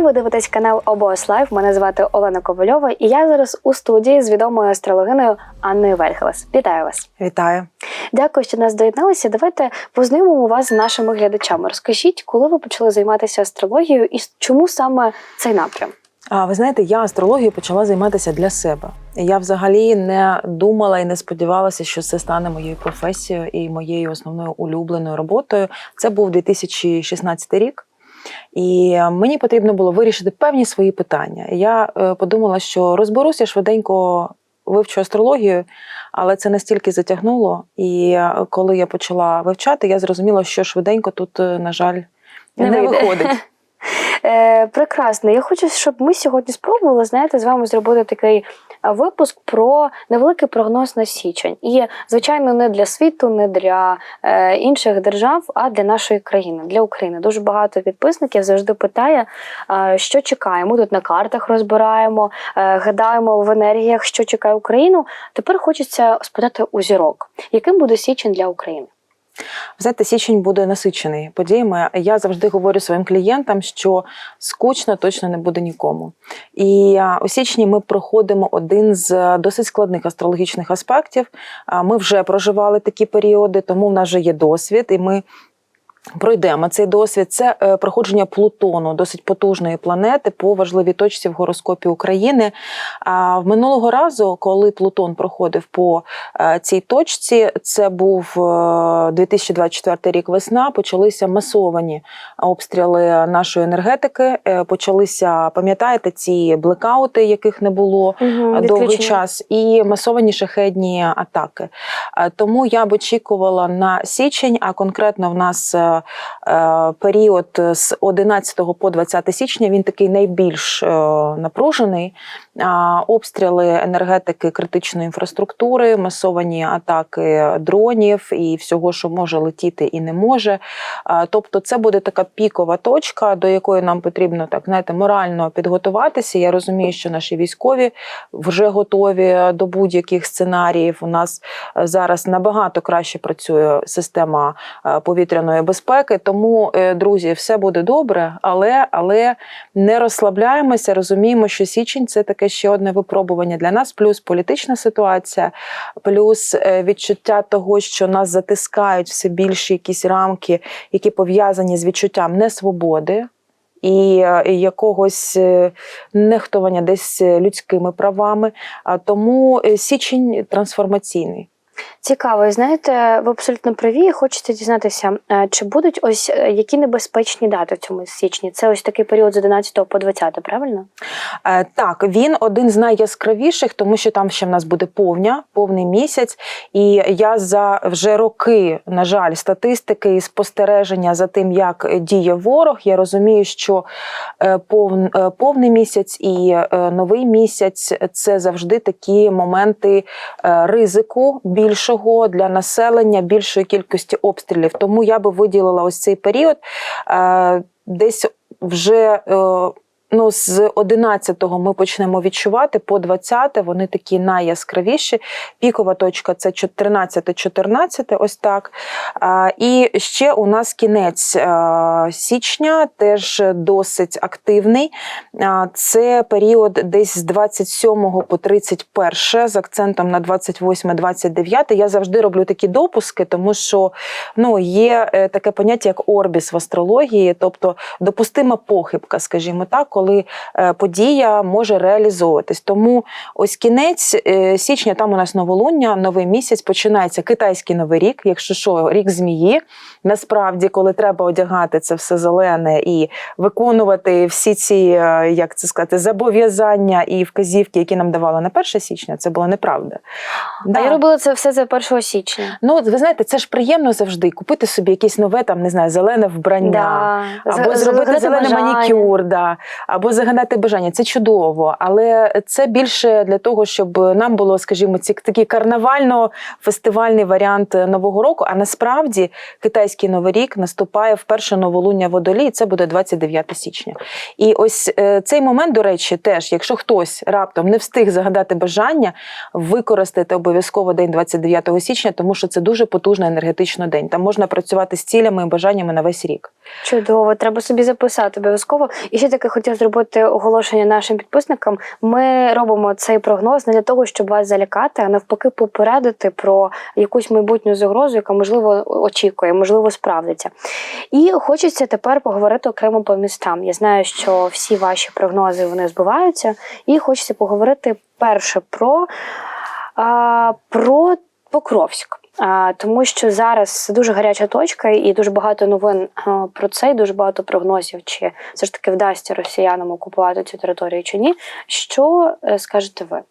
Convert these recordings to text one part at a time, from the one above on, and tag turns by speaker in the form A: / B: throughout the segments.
A: Вітаю, ви дивитесь канал Обос Лайф. Мене звати Олена Ковальова, і я зараз у студії з відомою астрологиною Анною Вельхелес. Вітаю вас!
B: Вітаю.
A: Дякую, що нас доєдналися. Давайте познайомимо вас з нашими глядачами. Розкажіть, коли ви почали займатися астрологією і чому саме цей напрям?
B: А ви знаєте, я астрологією почала займатися для себе. Я взагалі не думала і не сподівалася, що це стане моєю професією і моєю основною улюбленою роботою. Це був 2016 рік. І мені потрібно було вирішити певні свої питання. Я е, подумала, що розберуся швиденько вивчу астрологію, але це настільки затягнуло. І е, коли я почала вивчати, я зрозуміла, що швиденько тут, е, на жаль,
A: Не
B: не, виходить.
A: Е, прекрасно. Я хочу, щоб ми сьогодні спробували знаєте, з вами зробити такий випуск про невеликий прогноз на січень. І, звичайно, не для світу, не для е, інших держав, а для нашої країни, для України. Дуже багато підписників завжди питає, е, що чекає. Ми тут на картах розбираємо, е, гадаємо в енергіях, що чекає Україну. Тепер хочеться спитати у зірок, яким буде січень для України?
B: Знаєте, січень буде насичений подіями. Я завжди говорю своїм клієнтам, що скучно точно не буде нікому. І у січні ми проходимо один з досить складних астрологічних аспектів. Ми вже проживали такі періоди, тому в нас вже є досвід, і ми. Пройдемо цей досвід. Це е, проходження Плутону, досить потужної планети по важливій точці в гороскопі України. А в минулого разу, коли Плутон проходив по е, цій точці, це був е, 2024 рік весна. Почалися масовані обстріли нашої енергетики. Е, Почалися, пам'ятаєте, ці блекаути, яких не було
A: Угу,
B: довгий час, і масовані шахедні атаки. Е, Тому я б очікувала на січень, а конкретно в нас е, період з 11 по 20 січня він такий найбільш е, напружений. Обстріли енергетики критичної інфраструктури, масовані атаки дронів і всього, що може летіти і не може. Тобто, це буде така пікова точка, до якої нам потрібно так знаєте, морально підготуватися. Я розумію, що наші військові вже готові до будь-яких сценаріїв. У нас е, зараз набагато краще працює система е, повітряної безпеки. Тому, е, друзі, все буде добре, але, але не розслабляємося. Розуміємо, що січень це таке ще одне випробування для нас, плюс політична ситуація, плюс е, відчуття того, що нас затискають все більше якісь рамки, які пов'язані з відчуттям несвободи. І е, якогось нехтування десь людськими правами. А Тому січень трансформаційний.
A: Цікаво, знаєте, ви абсолютно праві. Хочете дізнатися, е, чи будуть ось е, які небезпечні дати в цьому січні? Це ось такий період з 11 по 20, правильно?
B: Е, Так, він один з найяскравіших, тому що там ще в нас буде повня, повний місяць. І я за вже роки, на жаль, статистики і спостереження за тим, як діє ворог, я розумію, що пов- повний місяць і новий місяць це завжди такі моменти ризику більшого для населення, більшої кількості обстрілів. Тому я би виділила ось цей період е, десь вже. Ну, з 11-го ми почнемо відчувати по 20 вони такі найяскравіші. Пікова точка це 13-14, ось так. І ще у нас кінець січня, теж досить активний. Це період десь з 27 по 31 з акцентом на 28-29. Я завжди роблю такі допуски, тому що ну, є е, таке поняття, як орбіс в астрології, тобто допустима похибка, скажімо так, коли е, подія може реалізовуватись. Тому ось кінець е, січня, там у нас новолуння, новий місяць, починається китайський новий рік, якщо що, рік змії. Насправді, коли треба одягати це все зелене і виконувати всі ці, е, як це сказати, зобов'язання і вказівки, які нам давали на 1 січня, це була неправда.
A: А я робила це все за 1 січня.
B: Ну, ви знаєте, це ж приємно завжди купити собі якесь нове, там не знаю, зелене вбрання.
A: Да.
B: Або зробити
A: бажання.
B: манікюр, да, або загадати бажання. Це чудово. Але це більше для того, щоб нам було, скажімо, ці такий карнавально-фестивальний варіант нового року. А насправді китайський новий рік наступає в перше новолуння водолі, і це буде 29 січня. І ось е, цей момент, до речі, теж, якщо хтось раптом не встиг загадати бажання, використайте обов'язково день 29 січня, тому що це дуже потужний енергетичний день. Там можна працювати з цілями і бажаннями на весь рік.
A: Чудово, треба собі записати обов'язково. І ще таке хотіла зробити оголошення нашим підписникам. Ми робимо цей прогноз не для того, щоб вас залякати, а навпаки, попередити про якусь майбутню загрозу, яка можливо очікує, можливо, справдиться. І хочеться тепер поговорити окремо по містам. Я знаю, що всі ваші прогнози вони збуваються, і хочеться поговорити перше про, а, про Покровськ. Тому що зараз дуже гаряча точка і дуже багато новин про це, і дуже багато прогнозів, чи все ж таки вдасться росіянам окупувати цю територію чи ні. Що е, скажете ви?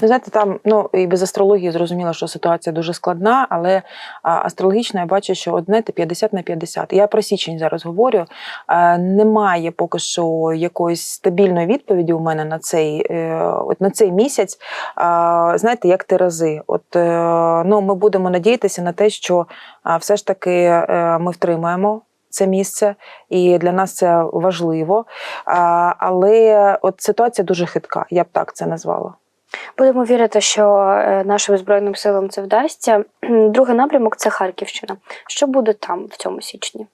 B: Ви знаєте, там ну і без астрології зрозуміло, що ситуація дуже складна, але астрологічно я бачу, що одне те 50 на 50. Я про січень зараз говорю. Немає поки що якоїсь стабільної відповіді у мене на цей, е, от на цей місяць. Знаєте, як терези. От е, ну, ми будемо надіятися на те, що все ж таки е, ми втримаємо. Це місце, і для нас це важливо. А, але от ситуація дуже хитка, я б так це назвала.
A: Будемо вірити, що е, нашим збройним силам це вдасться. Другий напрямок це Харківщина. Що буде там в цьому січні?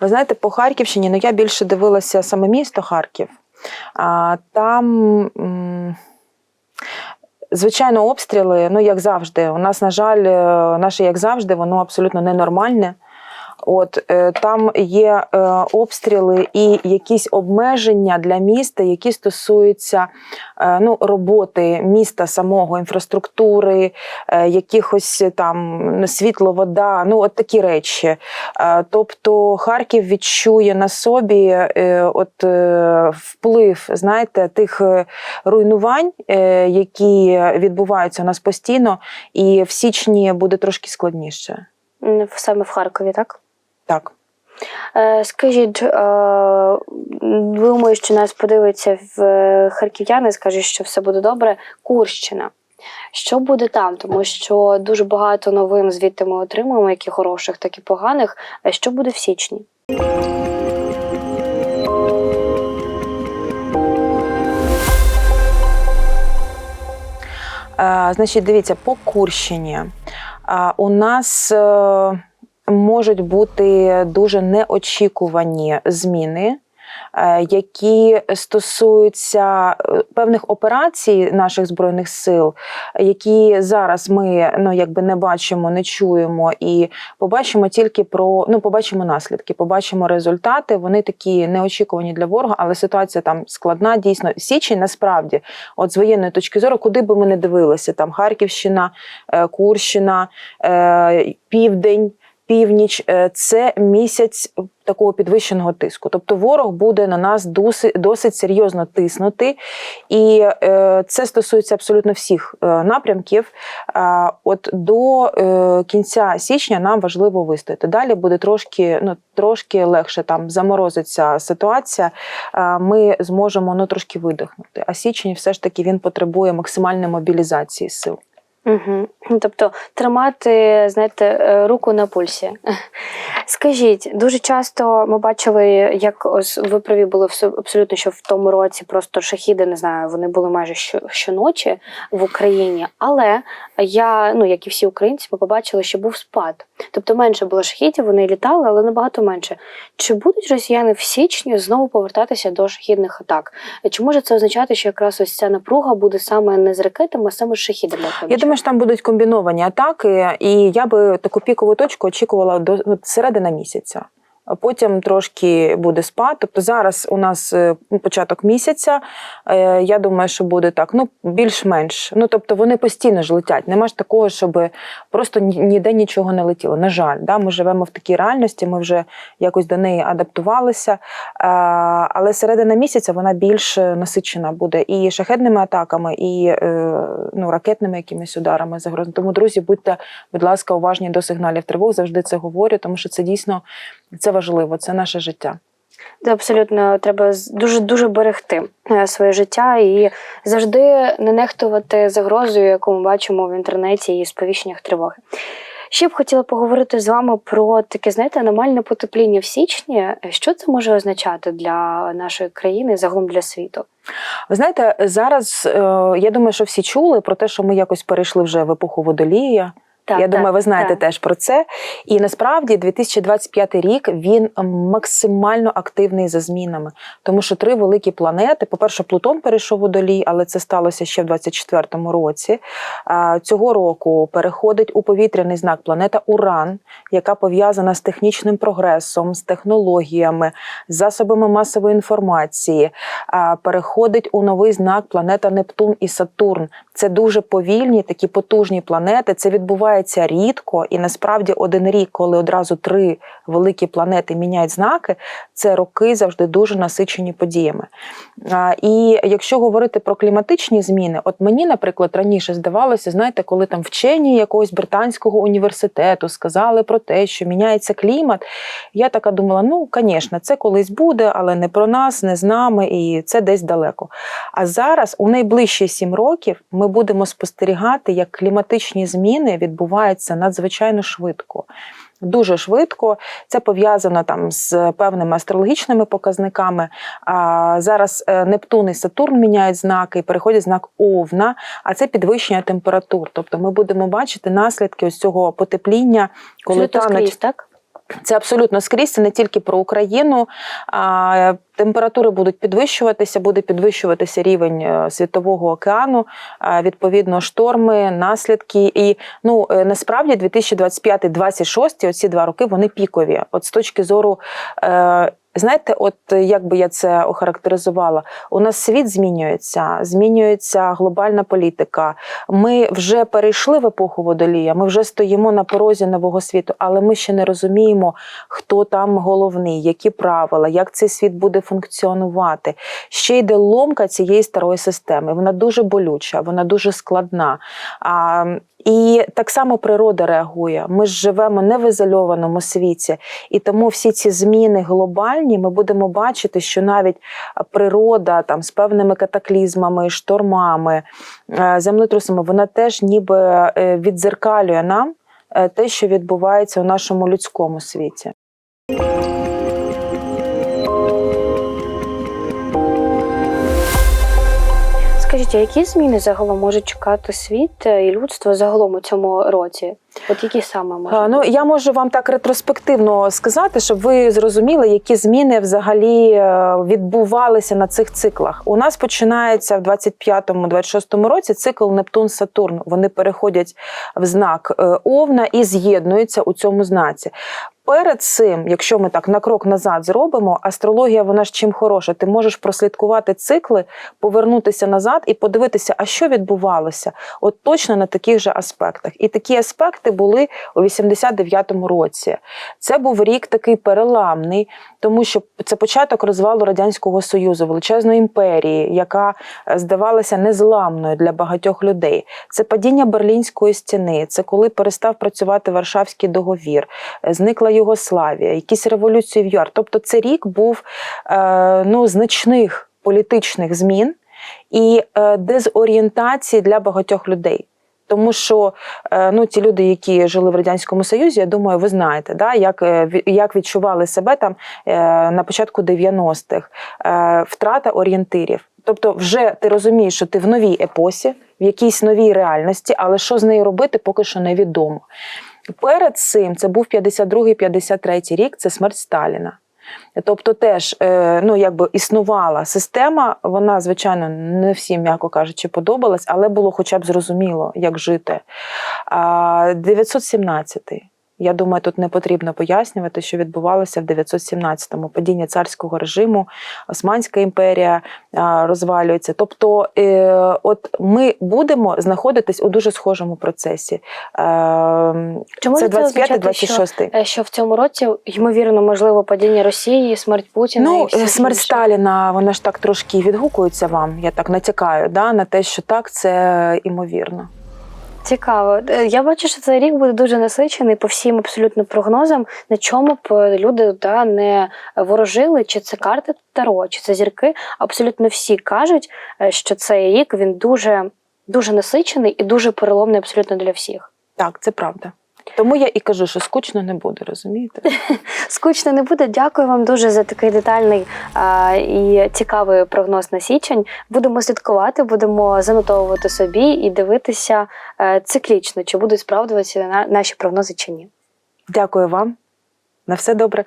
B: Ви знаєте, по Харківщині, ну я більше дивилася саме місто Харків. А, там, звичайно, обстріли, ну як завжди. У нас, на жаль, е, наше як завжди, воно абсолютно ненормальне. От е, там є е, обстріли і якісь обмеження для міста, які стосуються е, ну, роботи міста самого, інфраструктури, якихось там ну, світло, вода, ну от такі речі. Тобто Харків відчує на собі от, вплив, знаєте, тих руйнувань, які відбуваються у нас постійно, і в січні буде трошки складніше.
A: Саме в Харкові, так?
B: Так.
A: Е, Скажіть, е, думаю, що нас подивиться в е, харків'яни, скажуть, що все буде добре. Курщина. Що буде там? Тому що дуже багато новин звідти ми отримуємо, як і хороших, так і поганих. Що буде в січні?
B: Значить, дивіться, по Курщині у нас можуть бути дуже неочікувані зміни. е, Які стосуються е, певних операцій наших збройних сил, які зараз ми ну якби не бачимо, не чуємо, і побачимо тільки про ну побачимо наслідки, побачимо результати. Вони такі неочікувані для ворога, але ситуація там складна. Дійсно, січень насправді От з воєнної точки зору, куди би ми не дивилися, там Харківщина, е, Курщина, Південь. Північ е, це місяць такого підвищеного тиску. Тобто ворог буде на нас досить, досить серйозно тиснути, і е, це стосується абсолютно всіх е, напрямків. От до кінця січня нам важливо вистояти. Далі буде трошки, ну трошки легше там заморозиться ситуація. Ми зможемо ну трошки видихнути. А січень все ж таки він потребує максимальної мобілізації сил.
A: Угу. Тобто тримати, знаєте, е, руку на пульсі. Скажіть, дуже часто ми бачили, як ось ви праві були абсолютно, що в тому році просто шахіди, не знаю, вони були майже що, щоночі в Україні. Але я, ну як і всі українці, ми побачили, що був спад. Тобто менше було шахідів, вони літали, але набагато менше. Чи будуть росіяни в січні знову повертатися до шахідних атак? Чи може це означати, що якраз ось ця напруга буде саме не з ракетами, а саме з шахідами?
B: Я думаю, що там будуть комбіновані атаки, і я би таку пікову точку очікувала до середини місяця. Потім трошки буде спад. Тобто зараз у нас е, початок місяця. е, Я думаю, що буде так, ну більш-менш. Ну тобто вони постійно ж летять. Нема ж такого, щоб просто ніде нічого не летіло. На жаль, да, ми живемо в такій реальності, ми вже якось до неї адаптувалися. Е, Але середина місяця вона більш насичена буде і шахедними атаками, і ну, ракетними якимись ударами загрозами. Тому, друзі, будьте, будь ласка, уважні до сигналів тривог. Завжди це говорю, тому що це дійсно це важливо, це наше життя.
A: Це абсолютно треба дуже дуже берегти е, своє життя і завжди не нехтувати загрозою, яку ми бачимо в інтернеті і сповіщеннях тривоги. Ще б хотіла поговорити з вами про таке, знаєте, аномальне потепління в січні. Що це може означати для нашої країни, загалом для світу?
B: Ви знаєте, зараз е, я думаю, що всі чули про те, що ми якось перейшли вже в епоху водолія.
A: Так,
B: Я думаю, ви знаєте
A: так.
B: теж про це. І насправді 2025 рік він максимально активний за змінами, тому що три великі планети. По-перше, Плутон перейшов у долій, але це сталося ще в 2024 році. Цього року переходить у повітряний знак планета Уран, яка пов'язана з технічним прогресом, з технологіями, з засобами масової інформації. Переходить у новий знак планета Нептун і Сатурн. Це дуже повільні, такі потужні планети. Це відбувається рідко, і насправді один рік, коли одразу три великі планети міняють знаки, це роки завжди дуже насичені подіями. І якщо говорити про кліматичні зміни, от мені, наприклад, раніше здавалося, знаєте, коли там вчені якогось британського університету сказали про те, що міняється клімат, я така думала: ну, звісно, це колись буде, але не про нас, не з нами, і це десь далеко. А зараз, у найближчі сім років, ми будемо спостерігати, як кліматичні зміни відбуваються надзвичайно швидко. Дуже швидко це пов'язано там з певними астрологічними показниками. А зараз е, Нептун і Сатурн міняють знаки, і переходять знак Овна, а це підвищення температур. Тобто ми будемо бачити наслідки ось цього потепління, коли тануть
A: скрізь, так?
B: це абсолютно скрізь, це не тільки про Україну. А, температури будуть підвищуватися, буде підвищуватися рівень е, світового океану, відповідно, шторми, наслідки. І ну е, насправді 2025-26, оці два роки вони пікові. От з точки зору. Е, Знаєте, от як би я це охарактеризувала, у нас світ змінюється, змінюється глобальна політика. Ми вже перейшли в епоху водолія, ми вже стоїмо на порозі нового світу, але ми ще не розуміємо, хто там головний, які правила, як цей світ буде функціонувати. Ще йде ломка цієї старої системи. Вона дуже болюча, вона дуже складна. А, і так само природа реагує. Ми ж живемо не в ізольованому світі, і тому всі ці зміни глобальні ми будемо бачити, що навіть природа там з певними катаклізмами, штормами, е, землетрусами, вона теж ніби е, віддзеркалює нам е, те, що відбувається у нашому людському світі.
A: Скажіть, а які зміни загалом може чекати світ е, і людство загалом у цьому році? От які саме може?
B: Ну я можу вам так ретроспективно сказати, щоб ви зрозуміли, які зміни взагалі е, відбувалися на цих циклах. У нас починається в 25-26 році цикл Нептун-Сатурн. Вони переходять в знак е, Овна і з'єднуються у цьому знаці. Перед цим, якщо ми так на крок назад зробимо, астрологія вона ж чим хороша. Ти можеш прослідкувати цикли, повернутися назад і подивитися, а що відбувалося, от точно на таких же аспектах. І такі аспекти були у 89-му році. Це був рік такий переламний, тому що це початок розвалу радянського союзу, величезної імперії, яка е, здавалася незламною для багатьох людей. Це падіння Берлінської стіни, це коли перестав працювати Варшавський договір, е, зникла Югославія, якісь революції в ЮАР. Тобто, це рік був е, ну, значних політичних змін і дезорієнтації для багатьох людей. Тому що е, ну, ті люди, які жили в радянському союзі, я думаю, ви знаєте, да, як, е, як відчували себе там е, на початку 90-х, е, втрата орієнтирів. Тобто, вже ти розумієш, що ти в новій епосі, в якійсь новій реальності, але що з нею робити, поки що невідомо. Перед цим це був 52-53 рік, це смерть Сталіна. Тобто, теж е, ну, якби існувала система, вона, звичайно, не всім, м'яко кажучи, подобалась, але було хоча б зрозуміло, як жити. 917-й. Я думаю, тут не потрібно пояснювати, що відбувалося в 917-му. Падіння царського режиму, Османська імперія розвалюється. Тобто, е, от ми будемо знаходитись у дуже схожому процесі. Е,
A: може
B: це
A: це означати,
B: 25-26.
A: Е, Що в цьому році ймовірно можливо падіння Росії, смерть Путіна і
B: Ну, смерть
A: інших?
B: Сталіна, вона ж так трошки відгукується вам. Я так натякаю, да, на те, що так, це імовірно.
A: Цікаво. Е, Я бачу, що цей рік буде дуже насичений по всім абсолютно прогнозам, на чому б е, люди да, не ворожили, чи це карти Таро, чи це зірки. Абсолютно всі кажуть, е, що цей рік він дуже, дуже насичений і дуже переломний абсолютно для всіх.
B: Так, це правда. Тому я і кажу, що скучно не буде, розумієте?
A: Скучно не буде. Дякую вам дуже за такий детальний а, і цікавий прогноз на січень. Будемо слідкувати, будемо занотовувати собі і дивитися а, циклічно, чи будуть справдуватися на- наші прогнози чи ні.
B: Дякую вам. На все добре.